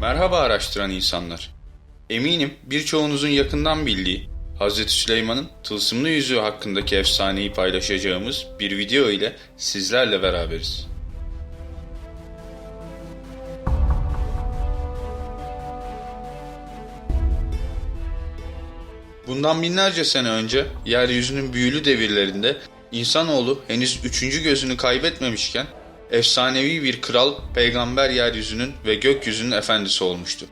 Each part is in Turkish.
Merhaba araştıran insanlar. Eminim birçoğunuzun yakından bildiği Hz. Süleyman'ın tılsımlı yüzüğü hakkındaki efsaneyi paylaşacağımız bir video ile sizlerle beraberiz. Bundan binlerce sene önce yeryüzünün büyülü devirlerinde insanoğlu henüz üçüncü gözünü kaybetmemişken efsanevi bir kral peygamber yeryüzünün ve gökyüzünün efendisi olmuştu.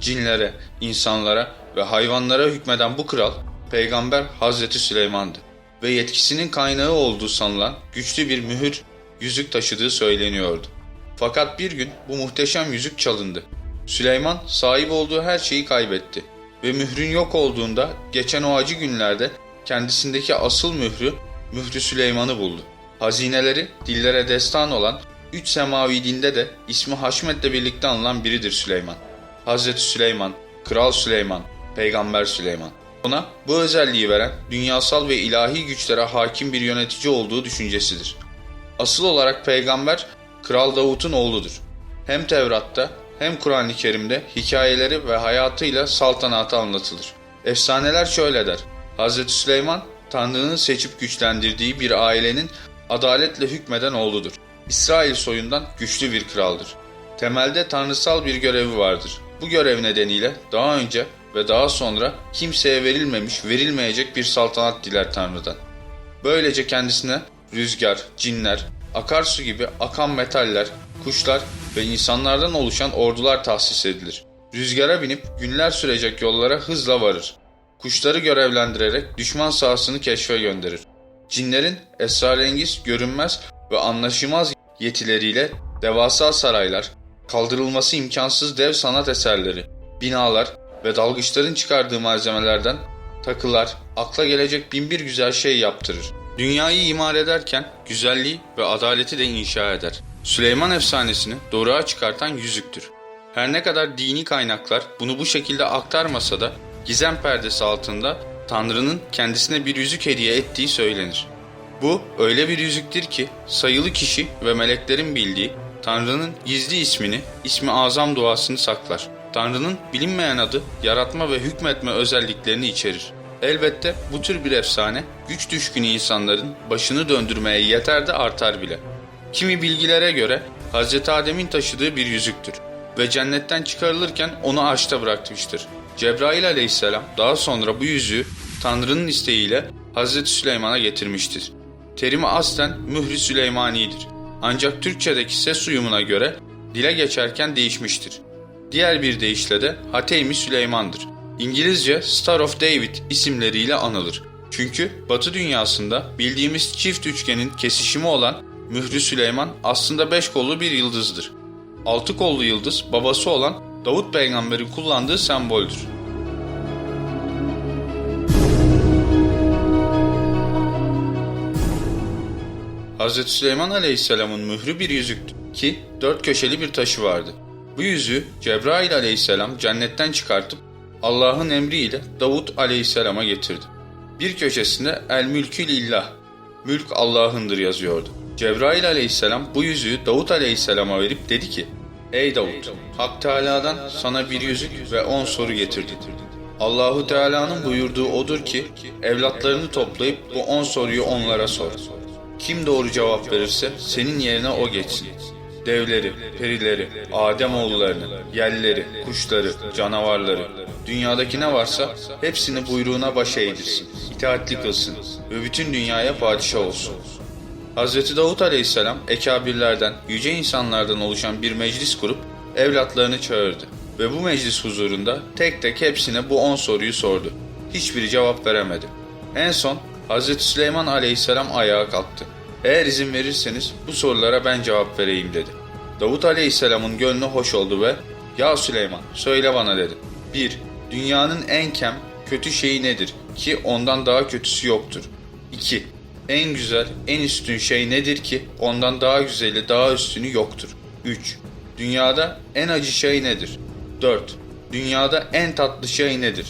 Cinlere, insanlara ve hayvanlara hükmeden bu kral peygamber Hazreti Süleyman'dı ve yetkisinin kaynağı olduğu sanılan güçlü bir mühür yüzük taşıdığı söyleniyordu. Fakat bir gün bu muhteşem yüzük çalındı. Süleyman sahip olduğu her şeyi kaybetti ve mührün yok olduğunda geçen o acı günlerde kendisindeki asıl mührü, mührü Süleyman'ı buldu. Hazineleri dillere destan olan üç semavi dinde de ismi Haşmet'le birlikte anılan biridir Süleyman. Hazreti Süleyman, Kral Süleyman, Peygamber Süleyman. Ona bu özelliği veren dünyasal ve ilahi güçlere hakim bir yönetici olduğu düşüncesidir. Asıl olarak peygamber Kral Davut'un oğludur. Hem Tevrat'ta hem Kur'an-ı Kerim'de hikayeleri ve hayatıyla saltanatı anlatılır. Efsaneler şöyle der. Hz. Süleyman Tanrı'nın seçip güçlendirdiği bir ailenin adaletle hükmeden oğludur. İsrail soyundan güçlü bir kraldır. Temelde tanrısal bir görevi vardır. Bu görev nedeniyle daha önce ve daha sonra kimseye verilmemiş, verilmeyecek bir saltanat diler Tanrı'dan. Böylece kendisine rüzgar, cinler, akarsu gibi akan metaller, kuşlar ve insanlardan oluşan ordular tahsis edilir. Rüzgara binip günler sürecek yollara hızla varır. Kuşları görevlendirerek düşman sahasını keşfe gönderir. Cinlerin esrarengiz, görünmez ve anlaşılmaz yetileriyle devasa saraylar, kaldırılması imkansız dev sanat eserleri, binalar ve dalgıçların çıkardığı malzemelerden takılar, akla gelecek binbir güzel şey yaptırır. Dünyayı imar ederken güzelliği ve adaleti de inşa eder. Süleyman efsanesini doğruğa çıkartan yüzüktür. Her ne kadar dini kaynaklar bunu bu şekilde aktarmasa da gizem perdesi altında Tanrı'nın kendisine bir yüzük hediye ettiği söylenir. Bu öyle bir yüzüktür ki sayılı kişi ve meleklerin bildiği Tanrı'nın gizli ismini, ismi azam duasını saklar. Tanrı'nın bilinmeyen adı, yaratma ve hükmetme özelliklerini içerir. Elbette bu tür bir efsane güç düşkünü insanların başını döndürmeye yeter de artar bile. Kimi bilgilere göre Hz. Adem'in taşıdığı bir yüzüktür ve cennetten çıkarılırken onu ağaçta bırakmıştır. Cebrail aleyhisselam daha sonra bu yüzüğü Tanrı'nın isteğiyle Hz. Süleyman'a getirmiştir. Terimi aslen mühri Süleymani'dir. Ancak Türkçedeki ses uyumuna göre dile geçerken değişmiştir. Diğer bir deyişle de Hateymi Süleyman'dır. İngilizce Star of David isimleriyle anılır. Çünkü Batı dünyasında bildiğimiz çift üçgenin kesişimi olan Mührü Süleyman aslında beş kollu bir yıldızdır. Altı kollu yıldız babası olan Davut peygamberin kullandığı semboldür. Hz. Süleyman Aleyhisselam'ın mührü bir yüzüktü ki dört köşeli bir taşı vardı. Bu yüzüğü Cebrail Aleyhisselam cennetten çıkartıp Allah'ın emriyle Davut Aleyhisselam'a getirdi. Bir köşesinde El Mülkü Lillah, Mülk Allah'ındır yazıyordu. Cebrail Aleyhisselam bu yüzüğü Davut Aleyhisselam'a verip dedi ki, Ey Davut, Hak Teala'dan sana bir yüzük ve on soru getirdim. Allahu Teala'nın buyurduğu odur ki, evlatlarını toplayıp bu on soruyu onlara sor. Kim doğru cevap verirse senin yerine o geçsin. Devleri, perileri, Adem oğullarını, yelleri, kuşları, canavarları, dünyadaki ne varsa hepsini buyruğuna baş eğdirsin, itaatli kılsın ve bütün dünyaya padişah olsun. Hz. Davut aleyhisselam ekabirlerden, yüce insanlardan oluşan bir meclis kurup evlatlarını çağırdı ve bu meclis huzurunda tek tek hepsine bu on soruyu sordu. Hiçbiri cevap veremedi. En son Hz. Süleyman aleyhisselam ayağa kalktı. Eğer izin verirseniz bu sorulara ben cevap vereyim dedi. Davut aleyhisselamın gönlü hoş oldu ve ''Ya Süleyman söyle bana'' dedi. 1. Dünyanın en kem, kötü şeyi nedir ki ondan daha kötüsü yoktur? 2. En güzel, en üstün şey nedir ki ondan daha güzeli, daha üstünü yoktur? 3. Dünyada en acı şey nedir? 4. Dünyada en tatlı şey nedir?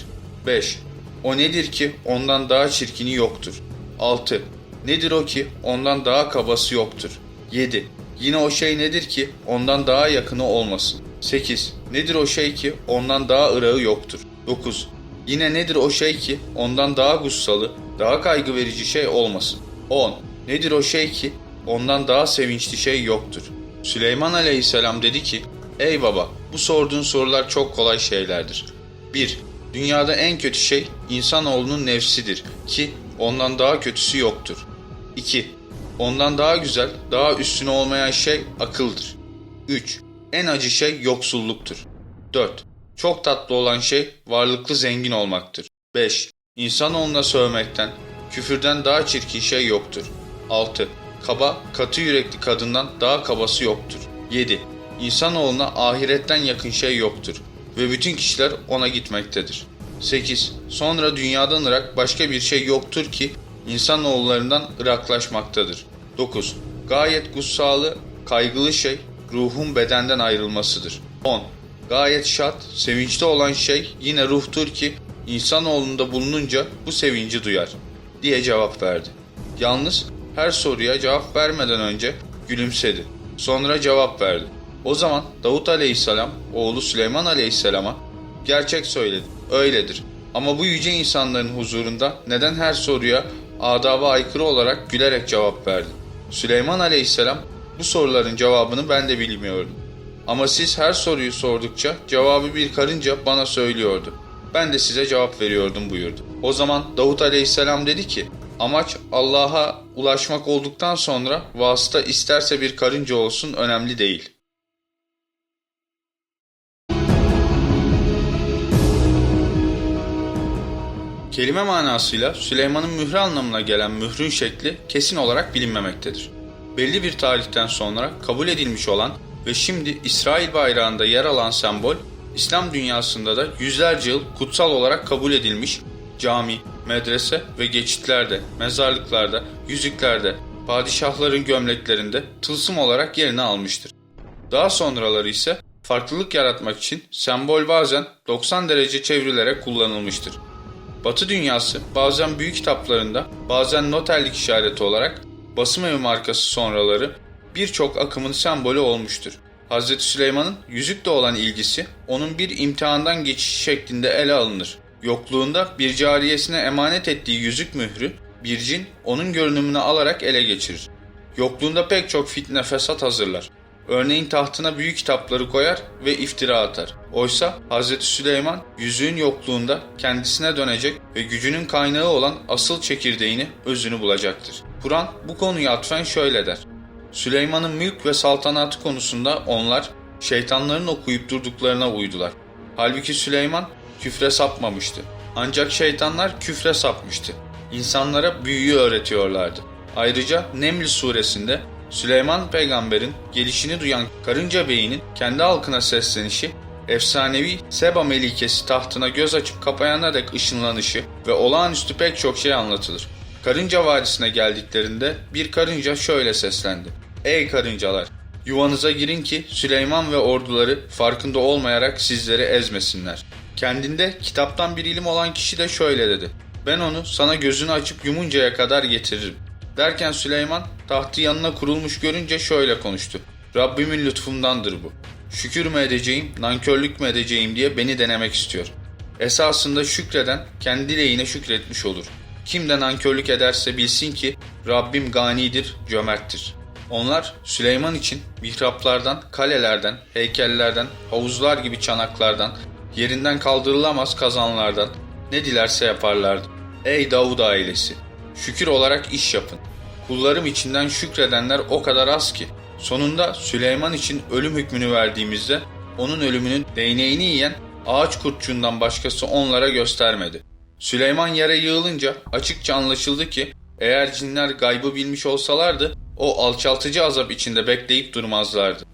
5. O nedir ki ondan daha çirkini yoktur? 6. Nedir o ki ondan daha kabası yoktur? 7. Yine o şey nedir ki ondan daha yakını olmasın? 8. Nedir o şey ki ondan daha ırağı yoktur? 9. Yine nedir o şey ki ondan daha gussalı, daha kaygı verici şey olmasın? 10. Nedir o şey ki ondan daha sevinçli şey yoktur? Süleyman aleyhisselam dedi ki, Ey baba bu sorduğun sorular çok kolay şeylerdir. 1. Dünyada en kötü şey insanoğlunun nefsidir ki ondan daha kötüsü yoktur. 2. Ondan daha güzel, daha üstüne olmayan şey akıldır. 3. En acı şey yoksulluktur. 4. Çok tatlı olan şey varlıklı zengin olmaktır. 5. İnsanoğluna sövmekten, küfürden daha çirkin şey yoktur. 6. Kaba, katı yürekli kadından daha kabası yoktur. 7. İnsanoğluna ahiretten yakın şey yoktur ve bütün kişiler ona gitmektedir. 8. Sonra dünyadan ırak başka bir şey yoktur ki insanoğullarından ıraklaşmaktadır. 9. Gayet gussalı, kaygılı şey ruhun bedenden ayrılmasıdır. 10. Gayet şad, sevinçli olan şey yine ruhtur ki insanoğlunda bulununca bu sevinci duyar diye cevap verdi. Yalnız her soruya cevap vermeden önce gülümsedi. Sonra cevap verdi. O zaman Davut aleyhisselam oğlu Süleyman aleyhisselama gerçek söyledi. Öyledir. Ama bu yüce insanların huzurunda neden her soruya adaba aykırı olarak gülerek cevap verdi? Süleyman aleyhisselam bu soruların cevabını ben de bilmiyordum. Ama siz her soruyu sordukça cevabı bir karınca bana söylüyordu. Ben de size cevap veriyordum buyurdu. O zaman Davut aleyhisselam dedi ki amaç Allah'a ulaşmak olduktan sonra vasıta isterse bir karınca olsun önemli değil. Kelime manasıyla Süleyman'ın mührü anlamına gelen mührün şekli kesin olarak bilinmemektedir. Belli bir tarihten sonra kabul edilmiş olan ve şimdi İsrail bayrağında yer alan sembol, İslam dünyasında da yüzlerce yıl kutsal olarak kabul edilmiş cami, medrese ve geçitlerde, mezarlıklarda, yüzüklerde, padişahların gömleklerinde tılsım olarak yerini almıştır. Daha sonraları ise farklılık yaratmak için sembol bazen 90 derece çevrilerek kullanılmıştır. Batı dünyası bazen büyük kitaplarında, bazen noterlik işareti olarak basım evi markası sonraları birçok akımın sembolü olmuştur. Hz. Süleyman'ın yüzükle olan ilgisi onun bir imtihandan geçiş şeklinde ele alınır. Yokluğunda bir cariyesine emanet ettiği yüzük mührü bir cin onun görünümünü alarak ele geçirir. Yokluğunda pek çok fitne fesat hazırlar. Örneğin tahtına büyük kitapları koyar ve iftira atar. Oysa Hz. Süleyman yüzüğün yokluğunda kendisine dönecek ve gücünün kaynağı olan asıl çekirdeğini, özünü bulacaktır. Kur'an bu konuyu atfen şöyle der. Süleyman'ın mülk ve saltanatı konusunda onlar şeytanların okuyup durduklarına uydular. Halbuki Süleyman küfre sapmamıştı. Ancak şeytanlar küfre sapmıştı. İnsanlara büyüyü öğretiyorlardı. Ayrıca Neml suresinde Süleyman peygamberin gelişini duyan karınca beyinin kendi halkına seslenişi, efsanevi Seba melikesi tahtına göz açıp kapayana dek ışınlanışı ve olağanüstü pek çok şey anlatılır. Karınca Vadisi'ne geldiklerinde bir karınca şöyle seslendi. Ey karıncalar! Yuvanıza girin ki Süleyman ve orduları farkında olmayarak sizleri ezmesinler. Kendinde kitaptan bir ilim olan kişi de şöyle dedi. Ben onu sana gözünü açıp yumuncaya kadar getiririm. Derken Süleyman tahtı yanına kurulmuş görünce şöyle konuştu. Rabbimin lütfundandır bu. Şükür mü edeceğim, nankörlük mü edeceğim diye beni denemek istiyor. Esasında şükreden kendi lehine şükretmiş olur. Kim de nankörlük ederse bilsin ki Rabbim ganidir, cömerttir. Onlar Süleyman için mihraplardan, kalelerden, heykellerden, havuzlar gibi çanaklardan, yerinden kaldırılamaz kazanlardan ne dilerse yaparlardı. Ey Davud ailesi! Şükür olarak iş yapın. Kullarım içinden şükredenler o kadar az ki. Sonunda Süleyman için ölüm hükmünü verdiğimizde onun ölümünün değneğini yiyen ağaç kurtçuğundan başkası onlara göstermedi. Süleyman yere yığılınca açıkça anlaşıldı ki eğer cinler gaybı bilmiş olsalardı o alçaltıcı azap içinde bekleyip durmazlardı.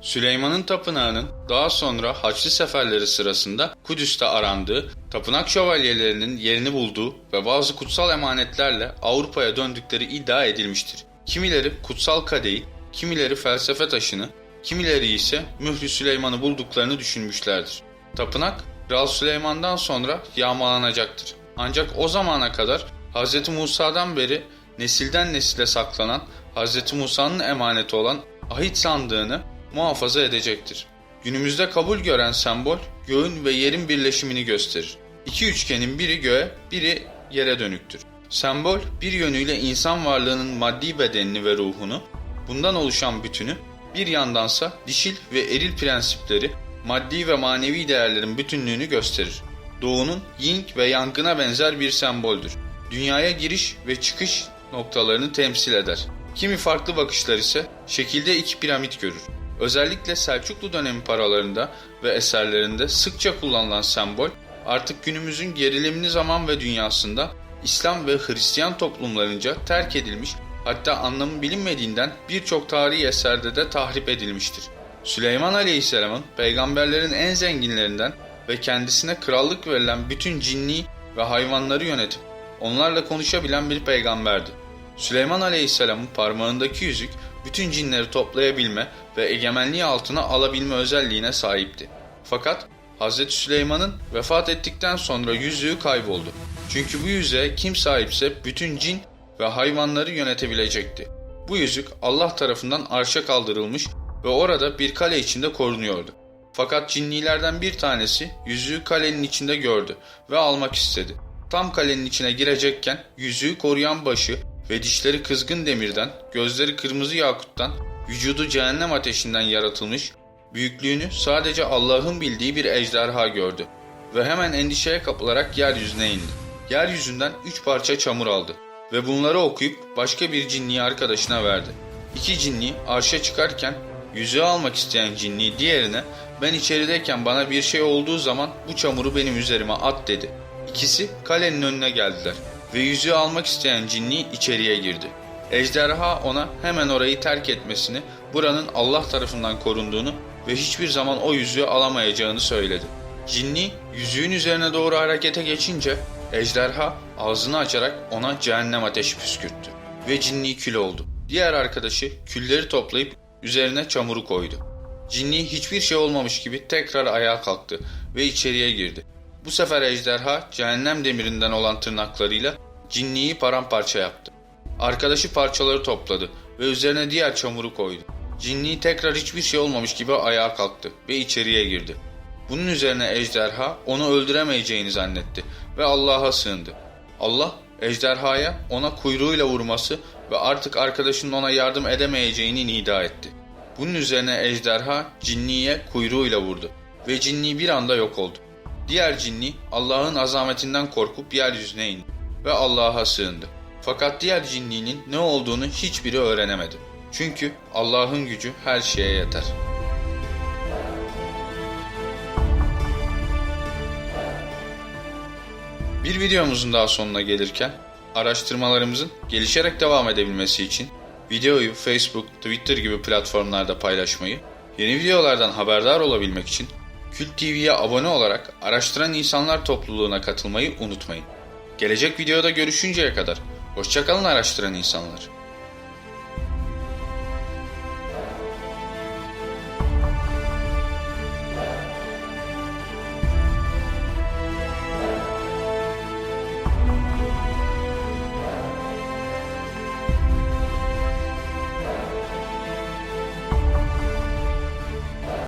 Süleyman'ın tapınağının daha sonra Haçlı seferleri sırasında Kudüs'te arandığı, tapınak şövalyelerinin yerini bulduğu ve bazı kutsal emanetlerle Avrupa'ya döndükleri iddia edilmiştir. Kimileri kutsal kadeyi, kimileri felsefe taşını, kimileri ise Mührü Süleyman'ı bulduklarını düşünmüşlerdir. Tapınak, Kral Süleyman'dan sonra yağmalanacaktır. Ancak o zamana kadar Hz. Musa'dan beri nesilden nesile saklanan Hz. Musa'nın emaneti olan ahit sandığını muhafaza edecektir. Günümüzde kabul gören sembol göğün ve yerin birleşimini gösterir. İki üçgenin biri göğe, biri yere dönüktür. Sembol bir yönüyle insan varlığının maddi bedenini ve ruhunu, bundan oluşan bütünü, bir yandansa dişil ve eril prensipleri, maddi ve manevi değerlerin bütünlüğünü gösterir. Doğunun yin ve yangına benzer bir semboldür. Dünyaya giriş ve çıkış noktalarını temsil eder. Kimi farklı bakışlar ise şekilde iki piramit görür. Özellikle Selçuklu dönemi paralarında ve eserlerinde sıkça kullanılan sembol artık günümüzün gerilimli zaman ve dünyasında İslam ve Hristiyan toplumlarınca terk edilmiş hatta anlamı bilinmediğinden birçok tarihi eserde de tahrip edilmiştir. Süleyman Aleyhisselam'ın peygamberlerin en zenginlerinden ve kendisine krallık verilen bütün cinni ve hayvanları yönetip onlarla konuşabilen bir peygamberdi. Süleyman Aleyhisselam'ın parmağındaki yüzük bütün cinleri toplayabilme ve egemenliği altına alabilme özelliğine sahipti. Fakat Hz. Süleyman'ın vefat ettikten sonra yüzüğü kayboldu. Çünkü bu yüzüğe kim sahipse bütün cin ve hayvanları yönetebilecekti. Bu yüzük Allah tarafından arşa kaldırılmış ve orada bir kale içinde korunuyordu. Fakat cinnilerden bir tanesi yüzüğü kalenin içinde gördü ve almak istedi. Tam kalenin içine girecekken yüzüğü koruyan başı ve dişleri kızgın demirden, gözleri kırmızı yakuttan, vücudu cehennem ateşinden yaratılmış, büyüklüğünü sadece Allah'ın bildiği bir ejderha gördü ve hemen endişeye kapılarak yeryüzüne indi. Yeryüzünden üç parça çamur aldı ve bunları okuyup başka bir cinniyi arkadaşına verdi. İki cinni arşa çıkarken yüzüğü almak isteyen cinni diğerine ben içerideyken bana bir şey olduğu zaman bu çamuru benim üzerime at dedi. İkisi kalenin önüne geldiler ve yüzüğü almak isteyen cinni içeriye girdi. Ejderha ona hemen orayı terk etmesini, buranın Allah tarafından korunduğunu ve hiçbir zaman o yüzüğü alamayacağını söyledi. Cinni yüzüğün üzerine doğru harekete geçince ejderha ağzını açarak ona cehennem ateşi püskürttü ve cinni kül oldu. Diğer arkadaşı külleri toplayıp üzerine çamuru koydu. Cinni hiçbir şey olmamış gibi tekrar ayağa kalktı ve içeriye girdi. Bu sefer ejderha cehennem demirinden olan tırnaklarıyla cinniyi paramparça yaptı. Arkadaşı parçaları topladı ve üzerine diğer çamuru koydu. Cinni tekrar hiçbir şey olmamış gibi ayağa kalktı ve içeriye girdi. Bunun üzerine ejderha onu öldüremeyeceğini zannetti ve Allah'a sığındı. Allah ejderhaya ona kuyruğuyla vurması ve artık arkadaşının ona yardım edemeyeceğini nida etti. Bunun üzerine ejderha cinniye kuyruğuyla vurdu ve cinni bir anda yok oldu. Diğer cinni Allah'ın azametinden korkup yeryüzüne indi ve Allah'a sığındı. Fakat diğer cinninin ne olduğunu hiçbiri öğrenemedi. Çünkü Allah'ın gücü her şeye yeter. Bir videomuzun daha sonuna gelirken araştırmalarımızın gelişerek devam edebilmesi için videoyu Facebook, Twitter gibi platformlarda paylaşmayı, yeni videolardan haberdar olabilmek için Kült TV'ye abone olarak araştıran insanlar topluluğuna katılmayı unutmayın. Gelecek videoda görüşünceye kadar hoşçakalın araştıran insanlar.